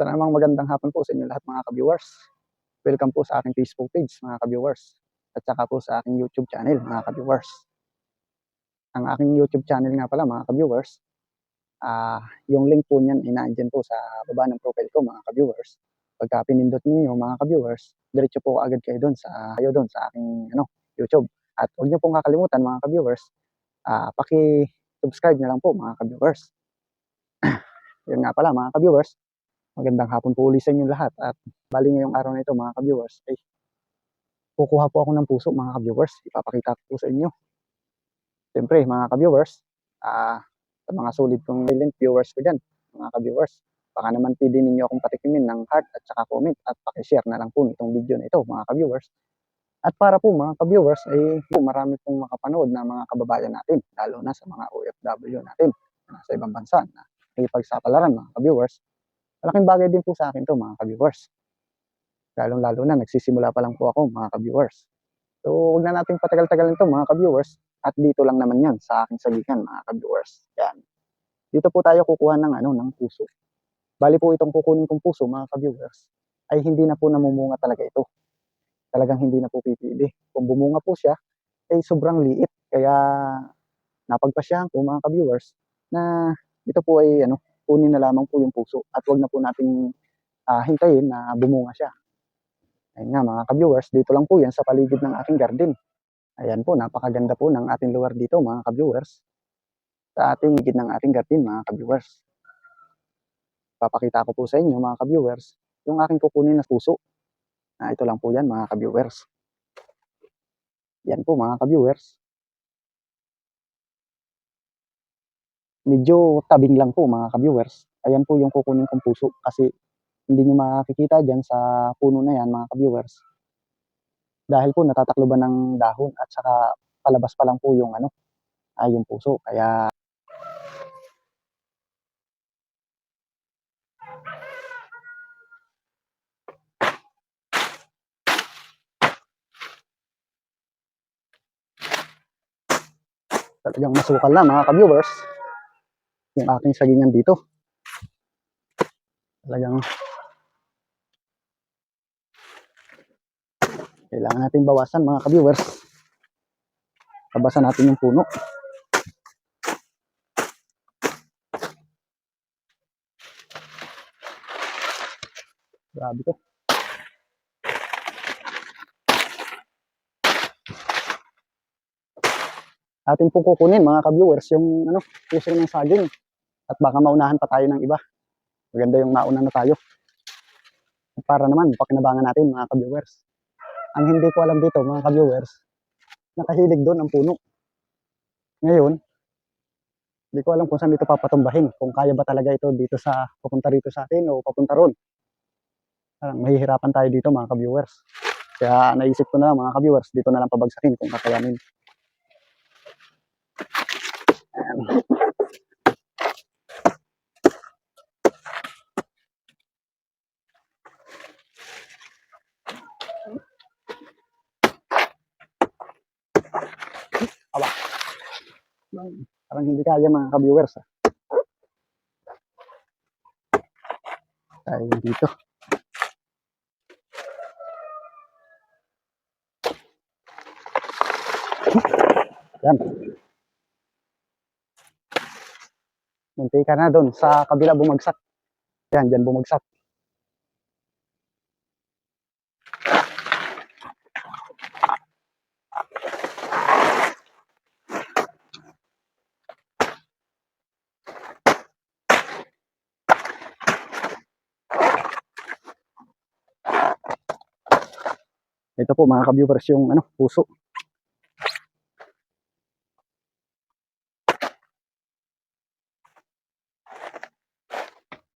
Sa namang magandang hapon po sa inyo lahat mga ka-viewers. Welcome po sa aking Facebook page mga ka-viewers. At saka po sa aking YouTube channel mga ka-viewers. Ang aking YouTube channel nga pala mga ka-viewers, ah yung link po niyan inaandyan po sa baba ng profile ko mga ka-viewers. Pagka pinindot niyo mga ka-viewers, diretso po agad kayo doon sa kayo doon sa aking ano, YouTube. At huwag niyo pong kakalimutan mga ka-viewers, ah paki-subscribe na lang po mga ka-viewers. Yun nga pala mga ka-viewers, Magandang hapon po ulit sa inyo lahat at bali ngayong araw na ito mga ka-viewers ay kukuha po ako ng puso mga ka-viewers. Ipapakita ko sa inyo. Siyempre mga ka-viewers, ah, sa mga solid kong silent viewers ko dyan, mga ka-viewers, baka naman pwede ninyo akong patikimin ng heart at saka comment at pakishare na lang po nitong video na ito mga ka-viewers. At para po mga ka-viewers ay po, marami pong makapanood na mga kababayan natin, lalo na sa mga OFW natin na nasa ibang bansa na ipagsapalaran mga ka-viewers. Malaking bagay din po sa akin to mga ka-viewers. Lalong-lalo na, nagsisimula pa lang po ako mga ka-viewers. So, huwag na natin patagal-tagalin to mga ka-viewers. At dito lang naman yan sa aking salikan mga ka-viewers. Yan. Dito po tayo kukuha ng, ano, ng puso. Bali po itong kukunin kong puso mga ka-viewers ay hindi na po namumunga talaga ito. Talagang hindi na po pipili. Kung bumunga po siya, ay sobrang liit. Kaya napagpasyahan ko mga ka-viewers na ito po ay ano, kunin na lamang po yung puso at wag na po nating ah, hintayin na bumunga siya. Ayun nga mga ka-viewers, dito lang po yan sa paligid ng aking garden. Ayan po, napakaganda po ng ating lugar dito mga ka-viewers. Sa ating gid ng ating garden mga ka-viewers. Papakita ko po sa inyo mga ka-viewers, yung aking kukunin na puso. Ah, ito lang po yan mga ka-viewers. Yan po mga ka-viewers. Medyo tabing lang po mga ka-viewers. Ayan po yung kukunin kong puso kasi hindi nyo makikita dyan sa puno na yan mga ka-viewers. Dahil po natatakloban ng dahon at saka palabas pa lang po yung ano, ay yung puso. Kaya talagang masukal na mga ka-viewers yung aking sagingan dito. Talagang kailangan natin bawasan mga ka-viewers. Tabasan natin yung puno. Grabe to. Atin pong kukunin mga ka-viewers yung ano, puso ng saging at baka maunahan pa tayo ng iba. Maganda yung mauna na tayo. Para naman, pakinabangan natin mga ka-viewers. Ang hindi ko alam dito mga ka-viewers, nakahilig doon ang puno. Ngayon, hindi ko alam kung saan dito papatumbahin. Kung kaya ba talaga ito dito sa, papunta rito sa atin o papunta ron. Parang mahihirapan tayo dito mga ka-viewers. Kaya naisip ko na lang mga ka-viewers, dito na lang pabagsakin kung kakayanin. Aba. Parang hindi kaya mga ka-viewers. Ah. Tayo dito. Yan. Munti ka na doon sa kabila bumagsak. Yan, dyan bumagsak. Ito po mga ka-viewers yung ano, puso.